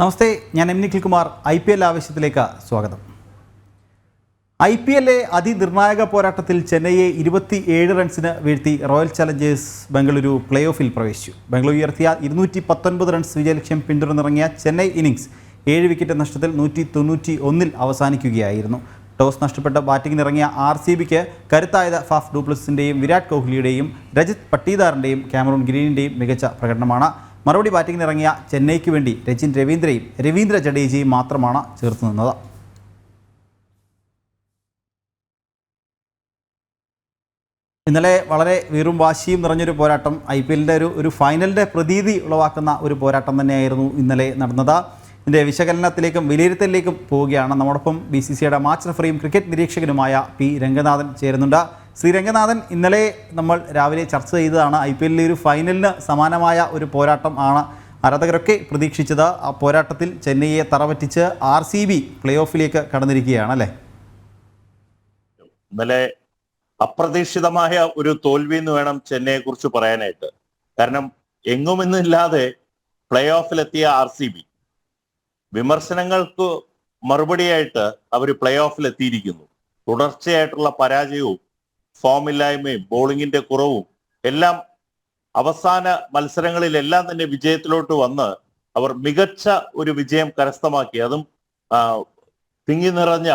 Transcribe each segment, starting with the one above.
നമസ്തേ ഞാൻ M Nikhil Kumar I P L ആവശ്യത്തിലേക്ക് സ്വാഗതം. I P എല്ലിലെ അതിനിർണായക പോരാട്ടത്തിൽ ചെന്നൈയെ ഇരുപത്തി ഏഴ് റൺസിന് വീഴ്ത്തി റോയൽ ചലഞ്ചേഴ്സ് ബംഗളൂരു പ്ലേ ഓഫിൽ പ്രവേശിച്ചു. ബംഗളൂരു ഉയർത്തിയ ഇരുന്നൂറ്റി പത്തൊൻപത് റൺസ് വിജയലക്ഷ്യം പിന്തുടർന്നിറങ്ങിയ ചെന്നൈ ഇന്നിംഗ്സ് ഏഴ് വിക്കറ്റ് നഷ്ടത്തിൽ നൂറ്റി തൊണ്ണൂറ്റി ഒന്നിൽ അവസാനിക്കുകയായിരുന്നു. ടോസ് നഷ്ടപ്പെട്ട ബാറ്റിംഗിനിറങ്ങിയ ആർ സി ബിക്ക് കരുത്തായത് ഫാഫ് ഡൂപ്ലസിന്റെയും വിരാട് കോഹ്ലിയുടെയും രജിത് പട്ടീദാറിന്റെയും ക്യാമറൂൺ ഗ്രീനിന്റെയും മികച്ച പ്രകടനമാണ്. മറുപടി ബാറ്റിംഗിന് ഇറങ്ങിയ ചെന്നൈക്ക് വേണ്ടി രജിൻ രവീന്ദ്രയും രവീന്ദ്ര ജഡേജയും മാത്രമാണ് ചേർത്ത് നിന്നത്. ഇന്നലെ വളരെ വീറും വാശിയും നിറഞ്ഞൊരു പോരാട്ടം ഐ പി എല്ലിന്റെ ഒരു ഒരു ഫൈനലിന്റെ പ്രതീതി ഉളവാക്കുന്ന ഒരു പോരാട്ടം തന്നെയായിരുന്നു ഇന്നലെ നടന്നത്. ഇതിന്റെ വിശകലനത്തിലേക്കും വിലയിരുത്തലിലേക്കും പോവുകയാണ്. നമ്മോടൊപ്പം ബി സി സിയുടെ മാച്ച് റഫറിയും ക്രിക്കറ്റ് നിരീക്ഷകനുമായ പി രംഗനാഥൻ ചേരുന്നുണ്ട്. ശ്രീ രംഗനാഥൻ ഇന്നലെ നമ്മൾ രാവിലെ ചർച്ച ചെയ്തതാണ് ഐ പി എല്ലിലെ ഒരു ഫൈനലിന് സമാനമായ ഒരു പോരാട്ടം ആണ് ആരാധകരൊക്കെ പ്രതീക്ഷിച്ചത്. ആ പോരാട്ടത്തിൽ ചെന്നൈയെ തറപറ്റിച്ച് ആർ സി ബി പ്ലേ ഓഫിലേക്ക് കടന്നിരിക്കുകയാണ് അല്ലേ? ഇന്നലെ അപ്രതീക്ഷിതമായ ഒരു തോൽവി എന്ന് വേണം ചെന്നൈയെ കുറിച്ച് പറയാനായിട്ട്. കാരണം എങ്ങുമെന്നില്ലാതെ പ്ലേ ഓഫിലെത്തിയ ആർ സി ബി വിമർശനങ്ങൾക്ക് മറുപടിയായിട്ട് അവർ പ്ലേ ഓഫിൽ എത്തിയിരിക്കുന്നു തുടർച്ചയായിട്ടുള്ള പരാജയവും ഫോമില്ലായ്മയും ബോളിങ്ങിന്റെ കുറവും എല്ലാം അവസാന മത്സരങ്ങളിലെല്ലാം തന്നെ വിജയത്തിലോട്ട് വന്ന് അവർ മികച്ച ഒരു വിജയം കരസ്ഥമാക്കി. അതും തിങ്ങി നിറഞ്ഞ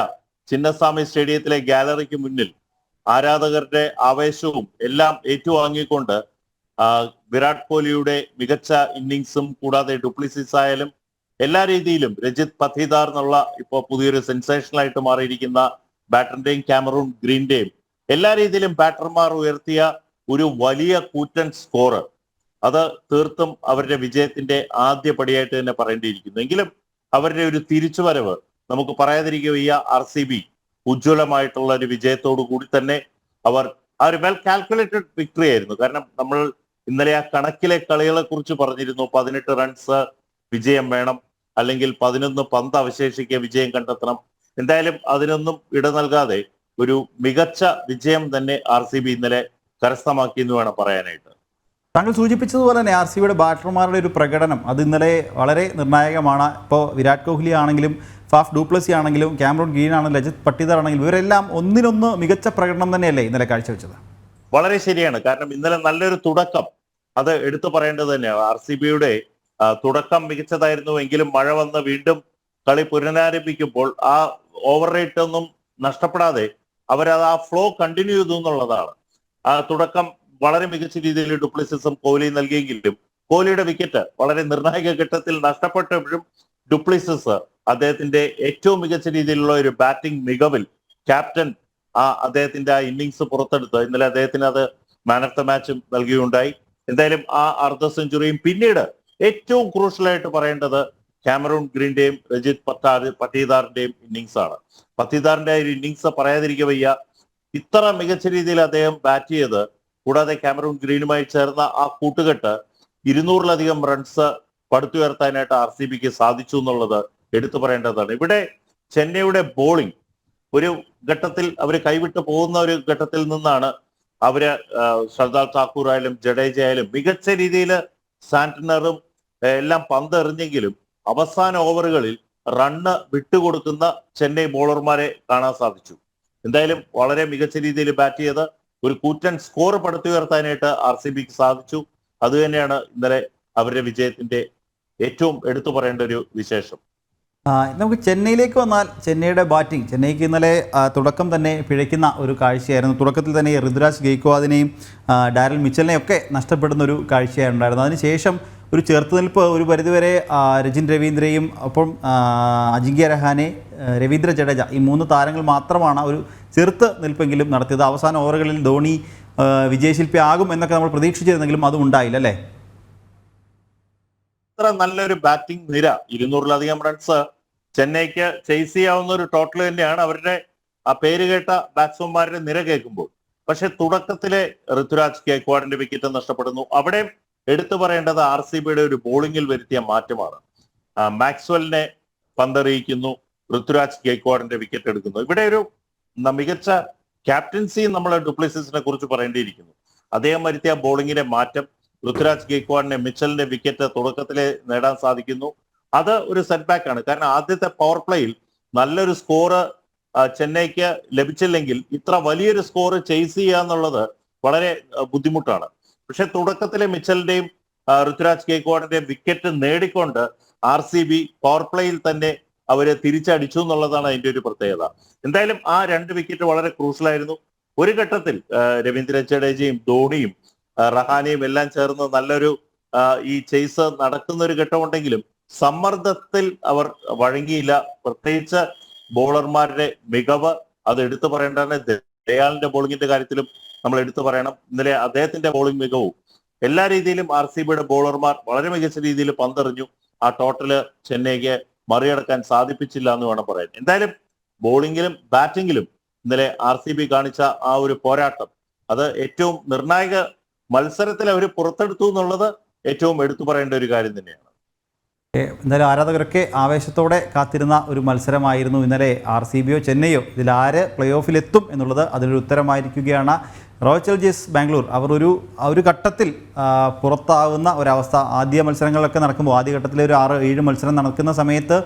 ചിന്നസ്വാമി സ്റ്റേഡിയത്തിലെ ഗാലറിക്ക് മുന്നിൽ ആരാധകരുടെ ആവേശവും എല്ലാം ഏറ്റുവാങ്ങിക്കൊണ്ട് വിരാട് കോഹ്ലിയുടെ മികച്ച ഇന്നിങ്സും കൂടാതെ ഡുപ്ലിസിസ് ആയാലും എല്ലാ രീതിയിലും രജിത് പഥീദാർ എന്നുള്ള ഇപ്പോൾ പുതിയൊരു സെൻസേഷനായിട്ട് മാറിയിരിക്കുന്ന ബാറ്ററിന്റെയും ക്യാമറൂൺ ഗ്രീന്റെയും എല്ലാ രീതിയിലും ബാറ്റർമാർ ഉയർത്തിയ ഒരു വലിയ കൂറ്റൻ സ്കോറ് അത് തീർത്തും അവരുടെ വിജയത്തിന്റെ ആദ്യ പടിയായിട്ട് തന്നെ പറയേണ്ടിയിരിക്കുന്നു. എങ്കിലും അവരുടെ ഒരു തിരിച്ചുവരവ് നമുക്ക് പറയാതിരിക്കുക ഈ ആർ സി ബി ഉജ്ജ്വലമായിട്ടുള്ള ഒരു വിജയത്തോടു കൂടി തന്നെ അവർ ആ ഒരു വെൽ കാൽക്കുലേറ്റഡ് വിക്ടറി ആയിരുന്നു. കാരണം നമ്മൾ ഇന്നലെ ആ കണക്കിലെ കളികളെ കുറിച്ച് പറഞ്ഞിരുന്നു. പതിനെട്ട് റൺസ് വിജയം വേണം. അല്ലെങ്കിൽ പതിനൊന്ന് പന്ത് അവശേഷിക്കുക വിജയം കണ്ടെത്തണം. എന്തായാലും അതിനൊന്നും ഇട നൽകാതെ ഒരു മികച്ച വിജയം തന്നെ ആർ സി ബി ഇന്നലെ കരസ്ഥമാക്കി എന്ന് വേണം പറയാനായിട്ട്. താങ്കൾ സൂചിപ്പിച്ചതുപോലെ തന്നെ ആർ സി ബിയുടെ ബാറ്റർമാരുടെ ഒരു പ്രകടനം അത് ഇന്നലെ വളരെ നിർണായകമാണ്. ഇപ്പോൾ വിരാട് കോഹ്ലി ആണെങ്കിലും ഫാഫ് ഡൂപ്ലസി ആണെങ്കിലും ക്യാമറോൺ ഗ്രീൻ ആണെങ്കിലും രജിത് പട്ടിദാർ ആണെങ്കിലും ഇവരെല്ലാം ഒന്നിനൊന്ന് മികച്ച പ്രകടനം തന്നെയല്ലേ ഇന്നലെ കാഴ്ചവെച്ചത്? വളരെ ശരിയാണ്. കാരണം ഇന്നലെ നല്ലൊരു തുടക്കം. അത് എടുത്തു പറയേണ്ടത് തന്നെയാണ്. ആർ സി ബിയുടെ തുടക്കം മികച്ചതായിരുന്നു എങ്കിലും മഴ വന്ന് വീണ്ടും കളി പുനരാരംഭിക്കുമ്പോൾ ആ ഓവർ റേറ്റ് ഒന്നും നഷ്ടപ്പെടാതെ അവരത് ആ ഫ്ലോ കണ്ടിന്യൂ ചെയ്തു എന്നുള്ളതാണ്. ആ തുടക്കം വളരെ മികച്ച രീതിയിൽ ഡുപ്ലിസിസും കോഹ്ലി നൽകിയെങ്കിലും കോഹ്ലിയുടെ വിക്കറ്റ് വളരെ നിർണായക ഘട്ടത്തിൽ നഷ്ടപ്പെട്ടപ്പോഴും ഡുപ്ലിസിസ് അദ്ദേഹത്തിന്റെ ഏറ്റവും മികച്ച രീതിയിലുള്ള ഒരു ബാറ്റിംഗ് മികവിൽ ക്യാപ്റ്റൻ ആ അദ്ദേഹത്തിന്റെ ആ ഇന്നിങ്സ് പുറത്തെടുത്ത്. ഇന്നലെ അദ്ദേഹത്തിന് അത് മാൻ ഓഫ് ദ മാച്ചും നൽകുകയുണ്ടായി എന്തായാലും ആ അർദ്ധ സെഞ്ചുറിയും പിന്നീട് ഏറ്റവും ക്രൂഷ്യലായിട്ട് പറയേണ്ടത് ക്യാമറൂൺ ഗ്രീന്റെയും രജിത് പട്ടാർ പട്ടീദാറിന്റെയും ഇന്നിങ്സ് ആണ് പട്ടീദാറിന്റെ ഒരു ഇന്നിങ്സ് പറയാതിരിക്കുക വയ്യ. ഇത്ര മികച്ച രീതിയിൽ അദ്ദേഹം ബാറ്റ് ചെയ്ത് കൂടാതെ ക്യാമറൂൺ ഗ്രീനുമായി ചേർന്ന ആ കൂട്ടുകെട്ട് ഇരുന്നൂറിലധികം റൺസ് പടുത്തുയർത്താനായിട്ട് ആർ സി ബിക്ക് സാധിച്ചു എന്നുള്ളത് എടുത്തു പറയേണ്ടതാണ്. ഇവിടെ ചെന്നൈയുടെ ബോളിംഗ് ഒരു ഘട്ടത്തിൽ അവർ കൈവിട്ട് പോകുന്ന ഒരു ഘട്ടത്തിൽ നിന്നാണ് അവർ ശ്രദ്ധാൽ താക്കൂർ ആയാലും ജഡേജ ആയാലും മികച്ച രീതിയിൽ സാന്റനറും എല്ലാം പന്ത് എറിഞ്ഞെങ്കിലും അവസാന ഓവറുകളിൽ റണ്ണ് വിട്ടുകൊടുക്കുന്ന ചെന്നൈ ബോളർമാരെ കാണാൻ സാധിച്ചു. എന്തായാലും വളരെ മികച്ച രീതിയിൽ ബാറ്റ് ചെയ്ത് ഒരു കൂറ്റൻ സ്കോർ പടുത്തുയർത്താനായിട്ട് ആർ സി ബിക്ക് സാധിച്ചു. അത് തന്നെയാണ് ഇന്നലെ അവരുടെ വിജയത്തിന്റെ ഏറ്റവും എടുത്തു പറയേണ്ട ഒരു വിശേഷം. നമുക്ക് ചെന്നൈയിലേക്ക് വന്നാൽ ചെന്നൈയുടെ ബാറ്റിംഗ് ചെന്നൈക്ക് ഇന്നലെ തുടക്കം തന്നെ പിഴയ്ക്കുന്ന ഒരു കാഴ്ചയായിരുന്നു. തുടക്കത്തിൽ തന്നെ ഋതുരാജ് ഗെയ്ക്വാദിനെയും ഡാരൽ മിച്ചലിനെയും ഒക്കെ നഷ്ടപ്പെടുന്ന ഒരു കാഴ്ചയായിരുന്നു അതിനുശേഷം ഒരു ചെറുത്തുനിൽപ്പ് ഒരു പരിധിവരെ രജിൻ രവീന്ദ്രയും ഒപ്പം അജിങ്ക്യ രഹാനെ രവീന്ദ്ര ജഡേജ ഈ മൂന്ന് താരങ്ങൾ മാത്രമാണ് ഒരു ചെറുത്ത് നിൽപ്പെങ്കിലും നടത്തിയത്. അവസാന ഓവറുകളിൽ ധോണി വിജയശില്പി ആകും എന്നൊക്കെ നമ്മൾ പ്രതീക്ഷിച്ചിരുന്നെങ്കിലും അതും ഉണ്ടായില്ല അല്ലേ? അത്ര നല്ലൊരു ബാറ്റിംഗ് നിര ഇരുന്നൂറിലധികം റൺസ് ചെന്നൈക്ക് ചേസ് ചെയ്യാവുന്ന ഒരു ടോട്ടൽ തന്നെയാണ്. അവരുടെ ആ പേര് കേട്ട ബാറ്റ്സ്മാൻമാരുടെ നിര കേൾക്കുമ്പോൾ. പക്ഷെ തുടക്കത്തിലെ ഋതുരാജ് കേക്വാഡിന്റെ വിക്കറ്റ് നഷ്ടപ്പെടുന്നു. അവിടെ എടുത്തു പറയേണ്ടത് ആർ സി ബിയുടെ ഒരു ബോളിംഗിൽ വരുത്തിയ മാറ്റമാണ്. മാക്സ്വലിനെ പന്തറിയിക്കുന്നു ഋതുരാജ് കേക്വാഡിന്റെ വിക്കറ്റ് എടുക്കുന്നു. ഇവിടെ ഒരു മികച്ച ക്യാപ്റ്റൻസി നമ്മൾ ഡുപ്ലിസിസിനെ കുറിച്ച് പറയേണ്ടിയിരിക്കുന്നു. അദ്ദേഹം വരുത്തിയ ബോളിങ്ങിന്റെ മാറ്റം ഋതുരാജ് ഗെയ്ക്വാഡിനെ മിച്ചലിന്റെ വിക്കറ്റ് തുടക്കത്തിലെ നേടാൻ സാധിക്കുന്നു. അത് ഒരു സെറ്റ് ബാക്ക് ആണ്. കാരണം ആദ്യത്തെ പവർ പ്ലേയിൽ നല്ലൊരു സ്കോറ് ചെന്നൈക്ക് ലഭിച്ചില്ലെങ്കിൽ ഇത്ര വലിയൊരു സ്കോർ ചെയ്സ് ചെയ്യുക എന്നുള്ളത് വളരെ ബുദ്ധിമുട്ടാണ്. പക്ഷെ തുടക്കത്തിലെ മിച്ചലിന്റെയും ഋതുരാജ് കേക്വാഡിന്റെയും വിക്കറ്റ് നേടിക്കൊണ്ട് ആർ സി ബി പവർപ്ലേയിൽ തന്നെ അവരെ തിരിച്ചടിച്ചു എന്നുള്ളതാണ് അതിന്റെ ഒരു പ്രത്യേകത. എന്തായാലും ആ രണ്ട് വിക്കറ്റ് വളരെ ക്രൂഷ്യലായിരുന്നു ഒരു ഘട്ടത്തിൽ രവീന്ദ്ര ജഡേജയും ധോണിയും റഹാനയും എല്ലാം ചേർന്ന് നല്ലൊരു ഈ ചെയ്സ് നടക്കുന്ന ഒരു ഘട്ടമുണ്ടെങ്കിലും സമ്മർദ്ദത്തിൽ അവർ വഴങ്ങിയില്ല. പ്രത്യേകിച്ച് ബോളർമാരുടെ മികവ് അത് എടുത്തു പറയേണ്ടതാണ്. ദയാലിന്റെ ബോളിങ്ങിന്റെ കാര്യത്തിലും നമ്മൾ എടുത്തു പറയണം. ഇന്നലെ അദ്ദേഹത്തിന്റെ ബോളിംഗ് മികവും. എല്ലാ രീതിയിലും ആർ സി ബിയുടെ ബോളർമാർ വളരെ മികച്ച രീതിയിൽ പന്തെറിഞ്ഞു. ആ ടോട്ടൽ ചെന്നൈക്ക് മറികടക്കാൻ സാധിപ്പിച്ചില്ല എന്ന് വേണം പറയാൻ. എന്തായാലും ബോളിങ്ങിലും ബാറ്റിംഗിലും ഇന്നലെ ആർ സി ബി കാണിച്ച ആ ഒരു പോരാട്ടം അത് ഏറ്റവും നിർണായക മത്സരത്തിൽ അവർ പുറത്തെടുത്തു എന്നുള്ളത് ഏറ്റവും എടുത്തു പറയേണ്ട ഒരു കാര്യം തന്നെയാണ്. എന്തായാലും ആരാധകരൊക്കെ ആവേശത്തോടെ കാത്തിരുന്ന ഒരു മത്സരമായിരുന്നു ഇന്നലെ ആർ സി ബിയോ ചെന്നൈയോ. ഇതിൽ ആര് പ്ലേ ഓഫിലെത്തും എന്നുള്ളത് അതിനൊരു ഉത്തരമായിരിക്കുകയാണ്. റോയൽ ചലഞ്ചേഴ്സ് ബാംഗ്ലൂർ അവർ ഒരു ഒരു ഘട്ടത്തിൽ പുറത്താകുന്ന ഒരവസ്ഥ. ആദ്യ മത്സരങ്ങളിലൊക്കെ നടക്കുമ്പോൾ ആദ്യ ഘട്ടത്തിലെ ഒരു ആറ് ഏഴ് മത്സരം നടക്കുന്ന സമയത്ത്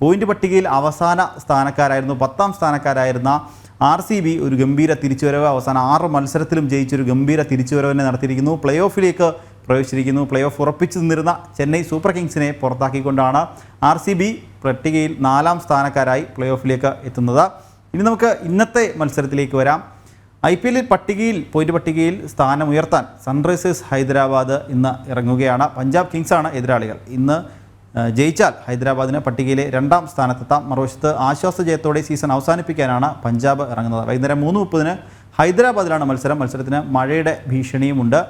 പോയിന്റ് പട്ടികയിൽ അവസാന സ്ഥാനക്കാരായിരുന്നു പത്താം സ്ഥാനക്കാരായിരുന്ന ആർ സി ബി ഒരു ഗംഭീര തിരിച്ചുവരവ്. അവസാന ആറ് മത്സരത്തിലും ജയിച്ചൊരു ഗംഭീര തിരിച്ചുവരവിനെ നടത്തിയിരിക്കുന്നു. പ്ലേ ഓഫിലേക്ക് പ്രവേശിച്ചിരിക്കുന്നു. പ്ലേ ഓഫ് ഉറപ്പിച്ചു നിന്നിരുന്ന ചെന്നൈ സൂപ്പർ കിങ്സിനെ പുറത്താക്കിക്കൊണ്ടാണ് ആർ സി ബി പട്ടികയിൽ നാലാം സ്ഥാനക്കാരായി പ്ലേ ഓഫിലേക്ക് എത്തുന്നത്. ഇനി നമുക്ക് ഇന്നത്തെ മത്സരത്തിലേക്ക് വരാം. ഐ പി എല്ലിൽ പട്ടികയിൽ പോയിന്റ് പട്ടികയിൽ സ്ഥാനം ഉയർത്താൻ സൺറൈസേഴ്സ് ഹൈദരാബാദ് ഇന്ന് ഇറങ്ങുകയാണ്. പഞ്ചാബ് കിങ്സാണ് എതിരാളികൾ. ഇന്ന് ജയിച്ചാൽ ഹൈദരാബാദിന് പട്ടികയിലെ രണ്ടാം സ്ഥാനത്തെത്താം. മറുവശത്ത് ആശ്വാസ ജയത്തോടെ സീസൺ അവസാനിപ്പിക്കാനാണ് പഞ്ചാബ് ഇറങ്ങുന്നത്. വൈകുന്നേരം മൂന്ന് മുപ്പതിന് ഹൈദരാബാദിലാണ് മത്സരം. മത്സരത്തിന് മഴയുടെ ഭീഷണിയുമുണ്ട്.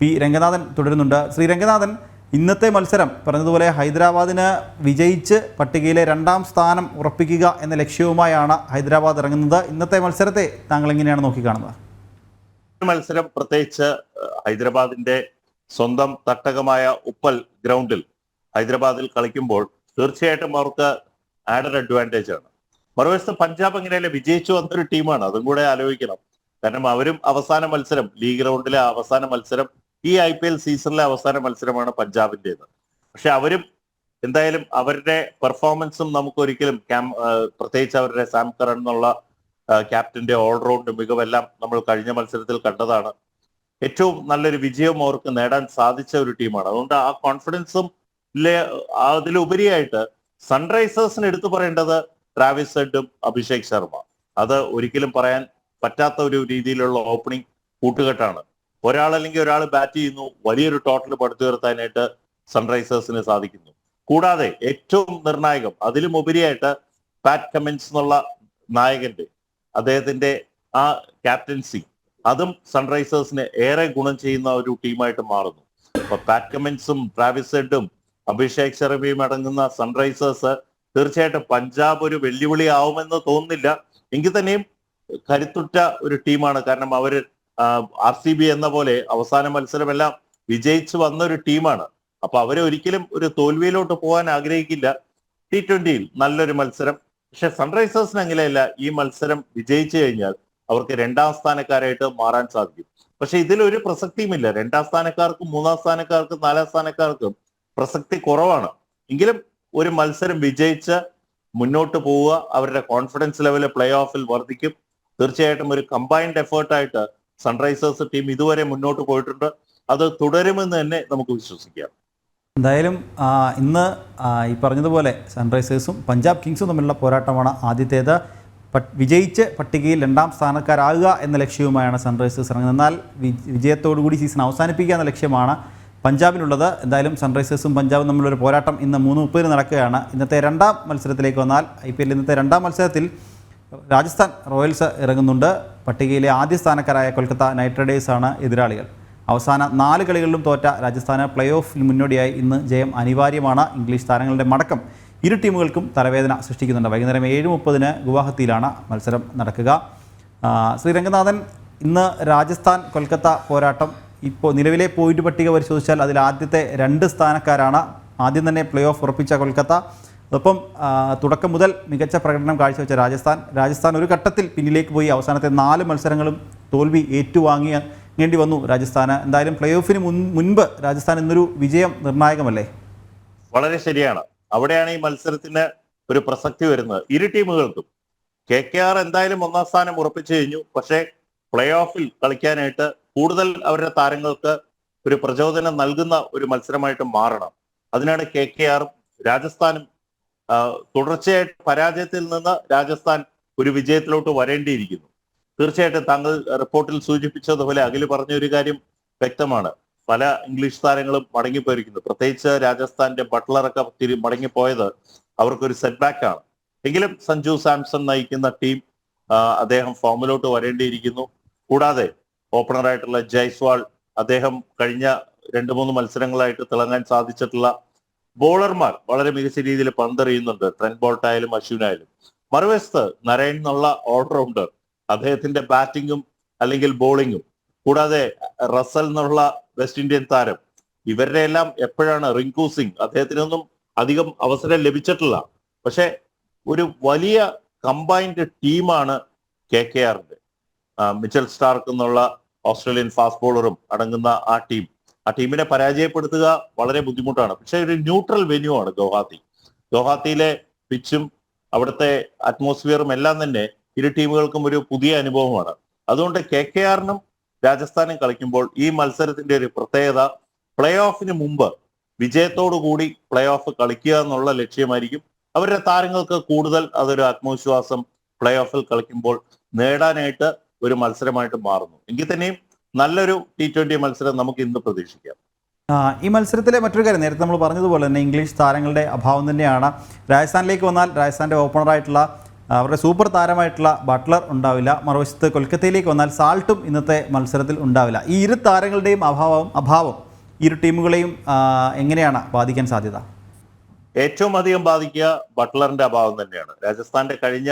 പി. രംഗനാഥൻ തുടരുന്നുണ്ട്. ശ്രീ. രംഗനാഥൻ ഇന്നത്തെ മത്സരം പറഞ്ഞതുപോലെ ഹൈദരാബാദിന് വിജയിച്ച് പട്ടികയിലെ രണ്ടാം സ്ഥാനം ഉറപ്പിക്കുക എന്ന ലക്ഷ്യവുമായാണ് ഹൈദരാബാദ് ഇറങ്ങുന്നത്. ഇന്നത്തെ മത്സരത്തെ താങ്കൾ എങ്ങനെയാണ് നോക്കിക്കാണുന്നത്? മത്സരം പ്രത്യേകിച്ച് ഹൈദരാബാദിന്റെ സ്വന്തം തട്ടകമായ ഉപ്പൽ ഗ്രൗണ്ടിൽ ഹൈദരാബാദിൽ കളിക്കുമ്പോൾ തീർച്ചയായിട്ടും അവർക്ക് ആഡഡ് അഡ്വാന്റേജ് ആണ്. മറുവശത്ത് പഞ്ചാബ് എങ്ങനെയല്ലേ വിജയിച്ചു വന്നൊരു ടീമാണ് അതും കൂടെ ആലോചിക്കണം. കാരണം അവരും അവസാന മത്സരം ലീഗ് റൗണ്ടിലെ അവസാന മത്സരം ഈ ഐ പി എൽ സീസണിലെ അവസാന മത്സരമാണ് പഞ്ചാബിന്റെത്. പക്ഷെ അവരും എന്തായാലും അവരുടെ പെർഫോമൻസും നമുക്ക് ഒരിക്കലും ക്യാം പ്രത്യേകിച്ച് അവരുടെ സാം കറൺ എന്നുള്ള ക്യാപ്റ്റന്റെ ഓൾറൗണ്ട് മികവെല്ലാം നമ്മൾ കഴിഞ്ഞ മത്സരത്തിൽ കണ്ടതാണ്. ഏറ്റവും നല്ലൊരു വിജയം അവർക്ക് നേടാൻ സാധിച്ച ഒരു ടീമാണ്. അതുകൊണ്ട് ആ കോൺഫിഡൻസും അതിലുപരിയായിട്ട് സൺറൈസേഴ്സിന് എടുത്തു പറയേണ്ടത് ട്രാവിസ് ഹെഡും അഭിഷേക് ശർമ്മ. അത് ഒരിക്കലും പറയാൻ പറ്റാത്ത ഒരു രീതിയിലുള്ള ഓപ്പണിംഗ് കൂട്ടുകെട്ടാണ്. ഒരാളല്ലെങ്കിൽ ഒരാൾ ബാറ്റ് ചെയ്യുന്നു വലിയൊരു ടോട്ടൽ പടുത്തുയർത്താനായിട്ട് സൺറൈസേഴ്സിന് സാധിക്കുന്നു. കൂടാതെ ഏറ്റവും നിർണായകം അതിലും ഉപരിയായിട്ട് പാറ്റ് കമിൻസ് എന്നുള്ള നായകന്റെ അദ്ദേഹത്തിന്റെ ആ ക്യാപ്റ്റൻസി അതും സൺറൈസേഴ്സിന് ഏറെ ഗുണം ചെയ്യുന്ന ഒരു ടീമായിട്ട് മാറുന്നു. അപ്പൊ പാറ്റ് കമിൻസും ട്രാവിസ് ഹെഡും അഭിഷേക് ശർമ്മയും അടങ്ങുന്ന സൺറൈസേഴ്സ് തീർച്ചയായിട്ടും പഞ്ചാബ് ഒരു വെല്ലുവിളി ആവുമെന്ന് തോന്നുന്നില്ല. എങ്കിൽ തന്നെയും കരുത്തുറ്റ ഒരു ടീമാണ്. കാരണം അവർ ആർ സി ബി എന്ന പോലെ അവസാന മത്സരമെല്ലാം വിജയിച്ചു വന്ന ഒരു ടീമാണ്. അപ്പൊ അവരെ ഒരിക്കലും ഒരു തോൽവിയിലോട്ട് പോകാൻ ആഗ്രഹിക്കില്ല. ടി ട്വന്റിയിൽ നല്ലൊരു മത്സരം. പക്ഷെ സൺറൈസേഴ്സിന് അങ്ങനെയല്ല. ഈ മത്സരം വിജയിച്ചു കഴിഞ്ഞാൽ അവർക്ക് രണ്ടാം സ്ഥാനക്കാരായിട്ട് മാറാൻ സാധിക്കും. പക്ഷെ ഇതിലൊരു പ്രസക്തിയുമില്ല. രണ്ടാം സ്ഥാനക്കാർക്കും മൂന്നാം സ്ഥാനക്കാർക്കും നാലാം സ്ഥാനക്കാർക്കും പ്രസക്തി കുറവാണ്. എങ്കിലും ഒരു മത്സരം വിജയിച്ച് മുന്നോട്ട് പോവുക അവരുടെ കോൺഫിഡൻസ് ലെവൽ പ്ലേ ഓഫിൽ വർദ്ധിക്കും. തീർച്ചയായിട്ടും ഒരു കമ്പൈൻഡ് എഫേർട്ടായിട്ട് സൺറൈസേഴ്സ് ടീം ഇതുവരെ മുന്നോട്ട് പോയിട്ടുണ്ട്. അത് തുടരുമെന്ന് തന്നെ നമുക്ക് വിശ്വസിക്കാം. എന്തായാലും ഇന്ന് ഈ പറഞ്ഞതുപോലെ സൺറൈസേഴ്സും പഞ്ചാബ് കിങ്സും തമ്മിലുള്ള പോരാട്ടമാണ് ആദ്യത്തേത്. വിജയിച്ച് പട്ടികയിൽ രണ്ടാം സ്ഥാനക്കാരാകുക എന്ന ലക്ഷ്യവുമായാണ് സൺറൈസേഴ്സ് ഇറങ്ങുന്നത്. എന്നാൽ വിജയത്തോടുകൂടി കൂടി സീസൺ അവസാനിപ്പിക്കുക എന്ന ലക്ഷ്യമാണ് പഞ്ചാബിനുള്ളത്. എന്തായാലും സൺറൈസേഴ്സും പഞ്ചാബും തമ്മിലൊരു പോരാട്ടം ഇന്ന് മൂന്ന് മുപ്പതിന് നടക്കുകയാണ്. ഇന്നത്തെ രണ്ടാം മത്സരത്തിലേക്ക് വന്നാൽ ഐ പി എല്ലിൽ ഇന്നത്തെ രണ്ടാം മത്സരത്തിൽ രാജസ്ഥാൻ റോയൽസ് ഇറങ്ങുന്നുണ്ട്. പട്ടികയിലെ ആദ്യ സ്ഥാനക്കാരായ കൊൽക്കത്ത നൈറ്റ് റൈഡേഴ്സാണ് എതിരാളികൾ. അവസാന നാല് കളികളിലും തോറ്റ രാജസ്ഥാന് പ്ലേ ഓഫിൽ മുന്നോടിയായി ഇന്ന് ജയം അനിവാര്യമാണ്. ഇംഗ്ലീഷ് താരങ്ങളുടെ മടക്കം ഇരു ടീമുകൾക്കും തലവേദന സൃഷ്ടിക്കുന്നുണ്ട്. വൈകുന്നേരം ഏഴ് മുപ്പതിന് ഗുവാഹത്തിയിലാണ് മത്സരം നടക്കുക. ശ്രീരംഗനാഥൻ ശ്രീ രംഗനാഥൻ ഇന്ന് രാജസ്ഥാൻ കൊൽക്കത്ത പോരാട്ടം ഇപ്പോൾ നിലവിലെ പോയിന്റ് പട്ടിക പരിശോധിച്ചാൽ അതിൽ ആദ്യത്തെ രണ്ട് സ്ഥാനക്കാരാണ് ആദ്യം തന്നെ പ്ലേ ഓഫ് ഉറപ്പിച്ച കൊൽക്കത്ത. ഒപ്പം തുടക്കം മുതൽ മികച്ച പ്രകടനം കാഴ്ചവെച്ച രാജസ്ഥാൻ. രാജസ്ഥാൻ ഒരു ഘട്ടത്തിൽ പിന്നിലേക്ക് പോയി അവസാനത്തെ നാല് മത്സരങ്ങളും തോൽവി ഏറ്റുവാങ്ങിയേണ്ടി വന്നു രാജസ്ഥാന്. എന്തായാലും പ്ലേ ഓഫിന് മുൻ മുൻപ് രാജസ്ഥാൻ ഇന്നൊരു വിജയം നിർണായകമല്ലേ? വളരെ ശരിയാണ്. അവിടെയാണ് ഈ മത്സരത്തിന് ഒരു പ്രസക്തി വരുന്നത്. ഇരു ടീമുകൾക്കും. കെ കെ ആർ എന്തായാലും ഒന്നാം സ്ഥാനം ഉറപ്പിച്ചു കഴിഞ്ഞു. പക്ഷേ പ്ലേ ഓഫിൽ കളിക്കാനായിട്ട് കൂടുതൽ അവരുടെ താരങ്ങൾക്ക് ഒരു പ്രചോദനം നൽകുന്ന ഒരു മത്സരമായിട്ട് മാറണം. അതിനാണ് കെ കെ ആറും രാജസ്ഥാനും തുടർച്ചയായിട്ട് പരാജയത്തിൽ നിന്ന് രാജസ്ഥാൻ ഒരു വിജയത്തിലോട്ട് വരേണ്ടിയിരിക്കുന്നു. തീർച്ചയായിട്ടും താങ്കൾ റിപ്പോർട്ടിൽ സൂചിപ്പിച്ചതുപോലെ അഖിൽ പറഞ്ഞ ഒരു കാര്യം വ്യക്തമാണ്. പല ഇംഗ്ലീഷ് താരങ്ങളും മടങ്ങിപ്പോയിരിക്കുന്നു. പ്രത്യേകിച്ച് രാജസ്ഥാന്റെ ബട്ട്ലറൊക്കെ തിരി മടങ്ങിപ്പോയത് അവർക്കൊരു സെറ്റ് ബാക്ക് ആണ്. എങ്കിലും സഞ്ജു സാംസൺ നയിക്കുന്ന ടീം അദ്ദേഹം ഫോമിലോട്ട് വരേണ്ടിയിരിക്കുന്നു. കൂടാതെ ഓപ്പണറായിട്ടുള്ള ജയ്സ്വാൾ അദ്ദേഹം കഴിഞ്ഞ രണ്ട് മൂന്ന് മത്സരങ്ങളായിട്ട് തിളങ്ങാൻ സാധിച്ചിട്ടുള്ള ബോളർമാർ വളരെ മികച്ച രീതിയിൽ പന്തെറിയുന്നുണ്ട്. ട്രെൻഡ് ബോൾട്ടായാലും അശ്വിനായാലും. മറുവശത്ത് നരയൻ എന്നുള്ള ഓൾറൗണ്ടർ അദ്ദേഹത്തിന്റെ ബാറ്റിങ്ങും അല്ലെങ്കിൽ ബോളിങ്ങും കൂടാതെ റസൽ എന്നുള്ള വെസ്റ്റ് ഇന്ത്യൻ താരം. ഇവരുടെ എല്ലാം എപ്പോഴാണ് റിങ്കു സിംഗ് അദ്ദേഹത്തിനൊന്നും അധികം അവസരം ലഭിച്ചിട്ടില്ല. പക്ഷെ ഒരു വലിയ കമ്പൈൻഡ് ടീമാണ് കെ കെ ആറിന്റെ. മിച്ചൽ സ്റ്റാർക്ക് എന്നുള്ള ഓസ്ട്രേലിയൻ ഫാസ്റ്റ് ബോളറും അടങ്ങുന്ന ആ ടീം ആ ടീമിനെ പരാജയപ്പെടുത്തുക വളരെ ബുദ്ധിമുട്ടാണ്. പക്ഷേ ഒരു ന്യൂട്രൽ വെന്യൂ ആണ് ഗുവാഹത്തി ഗുവാഹത്തിയിലെ പിച്ചും അവിടുത്തെ അറ്റ്മോസ്ഫിയറും എല്ലാം തന്നെ ഇരു ടീമുകൾക്കും ഒരു പുതിയ അനുഭവമാണ്. അതുകൊണ്ട് കെ കെ ആറിനും രാജസ്ഥാനും കളിക്കുമ്പോൾ ഈ മത്സരത്തിന്റെ ഒരു പ്രത്യേകത പ്ലേ ഓഫിന് മുമ്പ് വിജയത്തോടു കൂടി പ്ലേ ഓഫ് കളിക്കുക എന്നുള്ള ലക്ഷ്യമായിരിക്കും. അവരുടെ താരങ്ങൾക്ക് കൂടുതൽ അതൊരു ആത്മവിശ്വാസം പ്ലേ ഓഫിൽ കളിക്കുമ്പോൾ നേടാനായിട്ട് ഒരു മത്സരമായിട്ട് മാറുന്നു. എങ്കിൽ തന്നെയും നല്ലൊരു ടി ട്വന്റി മത്സരം നമുക്ക് ഇന്ന് പ്രതീക്ഷിക്കാം. ഈ മത്സരത്തിലെ മറ്റൊരു കാര്യം നേരത്തെ നമ്മൾ പറഞ്ഞതുപോലെ തന്നെ ഇംഗ്ലീഷ് താരങ്ങളുടെ അഭാവം തന്നെയാണ്. രാജസ്ഥാനിലേക്ക് വന്നാൽ രാജസ്ഥാന്റെ ഓപ്പണറായിട്ടുള്ള ആയിട്ടുള്ള അവരുടെ സൂപ്പർ താരമായിട്ടുള്ള ബട്ട്ലർ ഉണ്ടാവില്ല. മറുവശത്ത് കൊൽക്കത്തയിലേക്ക് വന്നാൽ സാൾട്ടും ഇന്നത്തെ മത്സരത്തിൽ ഉണ്ടാവില്ല. ഈ ഇരു താരങ്ങളുടെയും അഭാവം അഭാവം ഇരു ടീമുകളെയും എങ്ങനെയാണ് ബാധിക്കാൻ സാധ്യത? ഏറ്റവും അധികം ബാധിക്കുക ബട്ട്ലറിന്റെ അഭാവം തന്നെയാണ്. രാജസ്ഥാന്റെ കഴിഞ്ഞ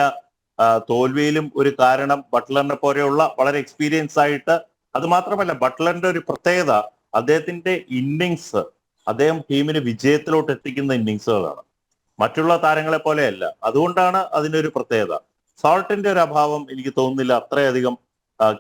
തോൽവിയിലും ഒരു കാരണം ബട്ട്ലറിനെ പോലെയുള്ള വളരെ എക്സ്പീരിയൻസ് ആയിട്ട് അത് മാത്രമല്ല ബട്ട്ലറിന്റെ ഒരു പ്രത്യേകത അദ്ദേഹത്തിന്റെ ഇന്നിങ്സ് അദ്ദേഹം ടീമിനെ വിജയത്തിലോട്ട് എത്തിക്കുന്ന ഇന്നിങ്സുകളാണ് മറ്റുള്ള താരങ്ങളെ പോലെയല്ല. അതുകൊണ്ടാണ് അതിന്റെ ഒരു പ്രത്യേകത. സോൾട്ടിന്റെ ഒരു അഭാവം എനിക്ക് തോന്നുന്നില്ല അത്രയധികം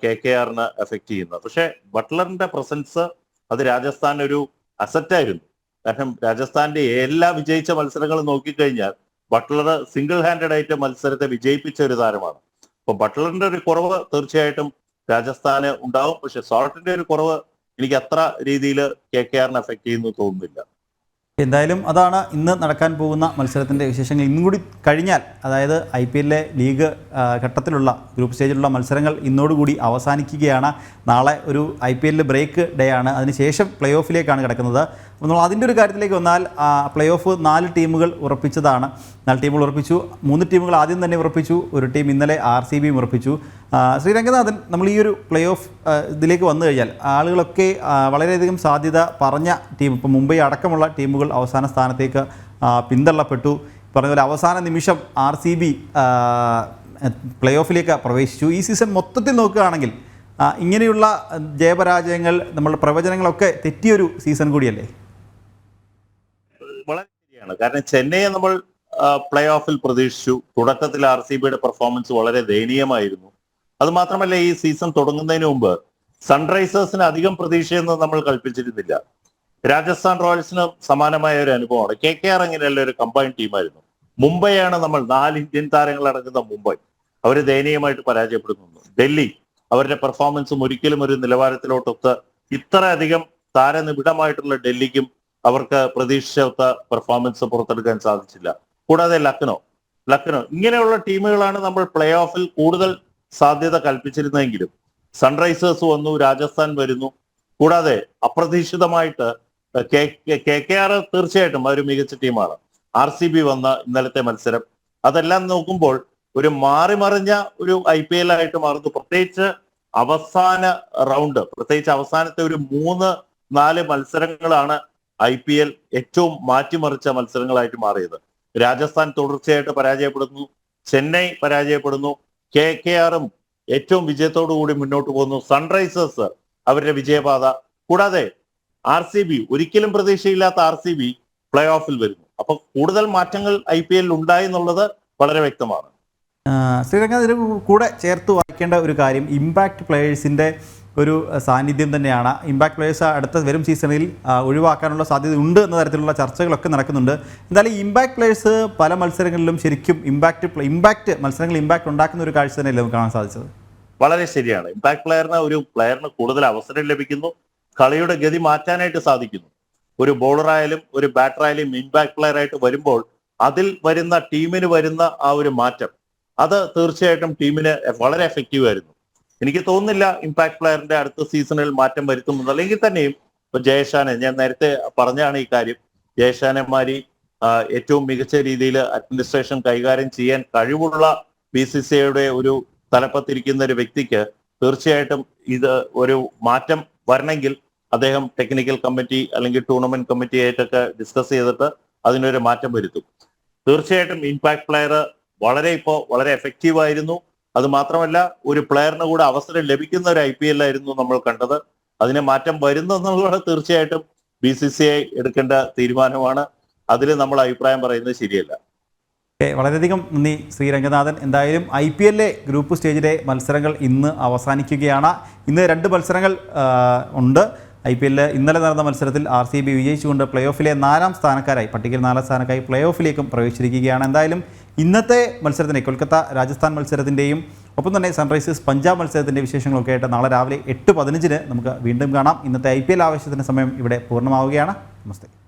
കെ കെ ആറിന് എഫക്ട് ചെയ്യുന്നത്. പക്ഷെ ബട്ട്ലറിന്റെ പ്രസൻസ് അത് രാജസ്ഥാൻ ഒരു അസറ്റായിരുന്നു കാരണം രാജസ്ഥാന്റെ എല്ലാ വിജയിച്ച മത്സരങ്ങളും നോക്കിക്കഴിഞ്ഞാൽ ബട്ട്ലർ സിംഗിൾ ഹാൻഡഡ് ആയിട്ട് മത്സരത്തെ വിജയിപ്പിച്ച ഒരു താരമാണ്. അപ്പൊ ബട്ട്ലറിന്റെ ഒരു കുറവ് തീർച്ചയായിട്ടും രാജസ്ഥാന് ഉണ്ടാവും. പക്ഷെ സോൾട്ടിന്റെ ഒരു കുറവ് എനിക്ക് അത്ര രീതിയിൽ കെ കെ ആറിനെ എഫക്ട് ചെയ്യുന്നു തോന്നുന്നില്ല. എന്തായാലും അതാണ് ഇന്ന് നടക്കാൻ പോകുന്ന മത്സരത്തിന്റെ വിശേഷങ്ങൾ. ഇന്നും കൂടി കഴിഞ്ഞാൽ അതായത് ഐ പി എല്ലിലെ ലീഗ് ഘട്ടത്തിലുള്ള ഗ്രൂപ്പ് സ്റ്റേജിലുള്ള മത്സരങ്ങൾ ഇന്നോടുകൂടി അവസാനിക്കുകയാണ്. നാളെ ഒരു ഐ പി എല്ലിൽ ബ്രേക്ക് ഡേ ആണ്. അതിനുശേഷം പ്ലേ ഓഫിലേക്കാണ് കിടക്കുന്നത്. അപ്പോൾ നമ്മൾ അതിന്റെ ഒരു കാര്യത്തിലേക്ക് വന്നാൽ പ്ലേ ഓഫ് നാല് ടീമുകൾ ഉറപ്പിച്ചതാണ്. നാല് ടീമുകൾ ഉറപ്പിച്ചു. മൂന്ന് ടീമുകൾ ആദ്യം തന്നെ ഉറപ്പിച്ചു. ഒരു ടീം ഇന്നലെ ആർ സി ബിയും ഉറപ്പിച്ചു. ആ, ശ്രീ നമ്മൾ ഈ ഒരു പ്ലേ ഓഫ് ഇതിലേക്ക് വന്നു കഴിഞ്ഞാൽ ആളുകളൊക്കെ വളരെയധികം സാധ്യത പറഞ്ഞ ടീം ഇപ്പോൾ മുംബൈ അടക്കമുള്ള ടീമുകൾ അവസാന സ്ഥാനത്തേക്ക് പിന്തള്ളപ്പെട്ടു. പറഞ്ഞ പോലെ അവസാന നിമിഷം ആർ സി ബി പ്ലേ ഓഫിലേക്ക് പ്രവേശിച്ചു. ഈ സീസൺ മൊത്തത്തിൽ നോക്കുകയാണെങ്കിൽ ഇങ്ങനെയുള്ള ജയപരാജയങ്ങൾ നമ്മളുടെ പ്രവചനങ്ങളൊക്കെ തെറ്റിയൊരു സീസൺ കൂടിയല്ലേ? വളരെ ശരിയാണ്. കാരണം ചെന്നൈയെ നമ്മൾ പ്ലേ ഓഫിൽ പ്രതീക്ഷിച്ചു. തുടക്കത്തിൽ ആർ സി ബിയുടെ പെർഫോമൻസ് വളരെ ദയനീയമായിരുന്നു. അത് മാത്രമല്ല ഈ സീസൺ തുടങ്ങുന്നതിന് മുമ്പ് സൺറൈസേഴ്സിന് അധികം പ്രതീക്ഷയൊന്നും നമ്മൾ കൽപ്പിച്ചിരുന്നില്ല. രാജസ്ഥാൻ റോയൽസിന് സമാനമായ ഒരു അനുഭവമാണ്. കെ കെ ആർ അങ്ങനെയല്ല ഒരു കമ്പൈൻ ടീമായിരുന്നു മുംബൈയാണ് നമ്മൾ നാല് ഇന്ത്യൻ താരങ്ങൾ അടങ്ങുന്ന മുംബൈ. അവർ ദയനീയമായിട്ട് പരാജയപ്പെടുന്നു ഡൽഹി അവരുടെ പെർഫോമൻസും ഒരിക്കലും ഒരു നിലവാരത്തിലോട്ടൊത്ത് ഇത്രയധികം താരനിബിഡമായിട്ടുള്ള ഡൽഹിക്കും അവർക്ക് പ്രതീക്ഷിച്ചൊത്ത പെർഫോമൻസ് പുറത്തെടുക്കാൻ സാധിച്ചില്ല. കൂടാതെ ലക്നോ. ലക്നോ ഇങ്ങനെയുള്ള ടീമുകളാണ് നമ്മൾ പ്ലേ ഓഫിൽ കൂടുതൽ സാധ്യത കൽപ്പിച്ചിരുന്നെങ്കിലും സൺറൈസേഴ്സ് വന്നു രാജസ്ഥാൻ വരുന്നു. കൂടാതെ അപ്രതീക്ഷിതമായിട്ട് കെ കെ ആർ തീർച്ചയായിട്ടും ഒരു മികച്ച ടീമാണ്. ആർ സി ബി വന്ന ഇന്നലത്തെ മത്സരം. അതെല്ലാം നോക്കുമ്പോൾ ഒരു മാറിമറിഞ്ഞ ഒരു ഐ പി എൽ ആയിട്ട് മാറുന്നു. പ്രത്യേകിച്ച് അവസാന റൗണ്ട് പ്രത്യേകിച്ച് അവസാനത്തെ ഒരു മൂന്ന് നാല് മത്സരങ്ങളാണ് ഐ പി എൽ ഏറ്റവും മാറ്റിമറിച്ച മത്സരങ്ങളായിട്ട് മാറിയത്. രാജസ്ഥാൻ തുടർച്ചയായിട്ട് പരാജയപ്പെടുന്നു. ചെന്നൈ പരാജയപ്പെടുന്നു. കെ കെ ആറും ഏറ്റവും വിജയത്തോടു കൂടി മുന്നോട്ട് പോകുന്നു. സൺറൈസേഴ്സ് അവരുടെ വിജയപാത. കൂടാതെ ആർ സി ബി ഒരിക്കലും പ്രതീക്ഷയില്ലാത്ത ആർ സി ബി പ്ലേ ഓഫിൽ വരുന്നു. അപ്പൊ കൂടുതൽ മാറ്റങ്ങൾ ഐ പി എല്ലിൽ ഉണ്ടായി എന്നുള്ളത് വളരെ വ്യക്തമാണ്. ശ്രീരംഗ കൂടെ ചേർത്ത് വായിക്കേണ്ട ഒരു കാര്യം ഇമ്പാക്ട് പ്ലേയേഴ്സിന്റെ ഒരു സാന്നിധ്യം തന്നെയാണ്. ഇമ്പാക്ട് പ്ലേയേഴ്സ് അടുത്ത വരും സീസണിൽ ഒഴിവാക്കാനുള്ള സാധ്യത ഉണ്ട് എന്ന തരത്തിലുള്ള ചർച്ചകളൊക്കെ നടക്കുന്നുണ്ട്. എന്തായാലും ഇമ്പാക്ട് പ്ലേയേഴ്സ് പല മത്സരങ്ങളിലും ശരിക്കും ഇമ്പാക്ട് ഇമ്പാക്ട് മത്സരങ്ങളിൽ ഇമ്പാക്ട് ഉണ്ടാക്കുന്ന ഒരു കാഴ്ച തന്നെയല്ലേ നമുക്ക് കാണാൻ സാധിച്ചത്? വളരെ ശരിയാണ്. ഇമ്പാക്ട് പ്ലെയറിന് ഒരു പ്ലെയറിന് കൂടുതൽ അവസരം ലഭിക്കുന്നു. കളിയുടെ ഗതി മാറ്റാനായിട്ട് സാധിക്കുന്നു. ഒരു ബോളറായാലും ഒരു ബാറ്ററായാലും ഇമ്പാക്ട് പ്ലെയർ ആയിട്ട് വരുമ്പോൾ അതിൽ വരുന്ന ടീമിന് വരുന്ന ആ ഒരു മാറ്റം അത് തീർച്ചയായിട്ടും ടീമിന് വളരെ എഫക്റ്റീവ് ആയിരുന്നു. എനിക്ക് തോന്നുന്നില്ല ഇമ്പാക്ട് പ്ലെയറിന്റെ അടുത്ത സീസണിൽ മാറ്റം വരുത്തുമെന്ന്. അല്ലെങ്കിൽ തന്നെയും ഇപ്പൊ ജയശാനെ ഞാൻ നേരത്തെ പറഞ്ഞാണ് ഈ കാര്യം. ആ, ഏറ്റവും മികച്ച രീതിയിൽ അഡ്മിനിസ്ട്രേഷൻ കൈകാര്യം ചെയ്യാൻ കഴിവുള്ള ബി സി സി ഐയുടെ ഒരു തലപ്പത്തിരിക്കുന്ന ഒരു വ്യക്തിക്ക് തീർച്ചയായിട്ടും ഇത് ഒരു മാറ്റം വരണമെങ്കിൽ അദ്ദേഹം ടെക്നിക്കൽ കമ്മിറ്റി അല്ലെങ്കിൽ ടൂർണമെന്റ് കമ്മിറ്റി ആയിട്ടൊക്കെ ഡിസ്കസ് ചെയ്തിട്ട് അതിനൊരു മാറ്റം വരുത്തും. തീർച്ചയായിട്ടും ഇമ്പാക്ട് പ്ലെയർ വളരെ ഇപ്പോൾ വളരെ എഫക്റ്റീവ് ആയിരുന്നു. അത് മാത്രമല്ല ഒരു പ്ലെയറിന് കൂടെ അവസരം ലഭിക്കുന്ന ഒരു ഐ പി എൽ ആയിരുന്നു നമ്മൾ കണ്ടത്. അതിനെ മാറ്റം വരുന്നു എന്നുള്ളത് തീർച്ചയായിട്ടും ബി സി സി ഐ എടുക്കേണ്ട തീരുമാനമാണ്. അതിൽ നമ്മൾ അഭിപ്രായം പറയുന്നത് ശരിയല്ല. വളരെയധികം നന്ദി ശ്രീ രംഗനാഥൻ എന്തായാലും ഐ പി എല്ലിലെ ഗ്രൂപ്പ് സ്റ്റേജിലെ മത്സരങ്ങൾ ഇന്ന് അവസാനിക്കുകയാണ്. ഇന്ന് രണ്ട് മത്സരങ്ങൾ ഉണ്ട്. ഐ പി എല്ലിൽ ഇന്നലെ നടന്ന മത്സരത്തിൽ ആർ സി ബി വിജയിച്ചുകൊണ്ട് പ്ലേ ഓഫിലെ നാലാം സ്ഥാനക്കാരായി പട്ടികയിൽ നാലാം സ്ഥാനക്കായി പ്ലേ ഓഫിലേക്കും പ്രവേശിച്ചിരിക്കുകയാണ്. എന്തായാലും ഇന്നത്തെ മത്സരത്തിന് കൊൽക്കത്ത രാജസ്ഥാൻ മത്സരത്തിന്റെയും ഒപ്പം തന്നെ സൺറൈസേഴ്സ് പഞ്ചാബ് മത്സരത്തിന്റെ വിശേഷങ്ങളൊക്കെ ആയിട്ട് നാളെ രാവിലെ എട്ട് പതിനഞ്ചിന് നമുക്ക് വീണ്ടും കാണാം. ഇന്നത്തെ ഐ പി എൽ ആവശ്യത്തിന്റെ സമയം ഇവിടെ പൂർണമാവുകയാണ്. നമസ്തേ.